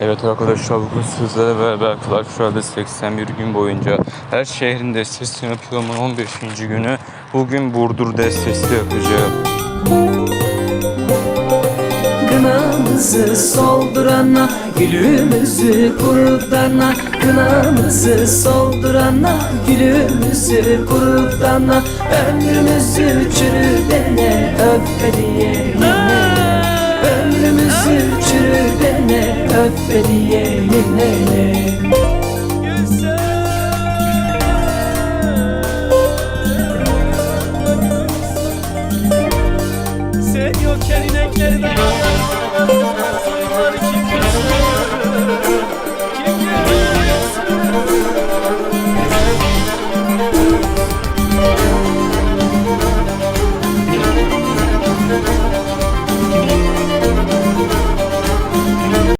Evet arkadaşlar bugün sizlerle beraber Royale'de 81 gün boyunca her şehrin destesini yapıyorum 15. günü. Bugün Burdur destesi yapacağım. Kınamızı soldurana, gülümüzü kurutana Kınamızı soldurana, gülümüzü kurutana Ömrümüzü ve diyelim neyle Sen yokken ineklerden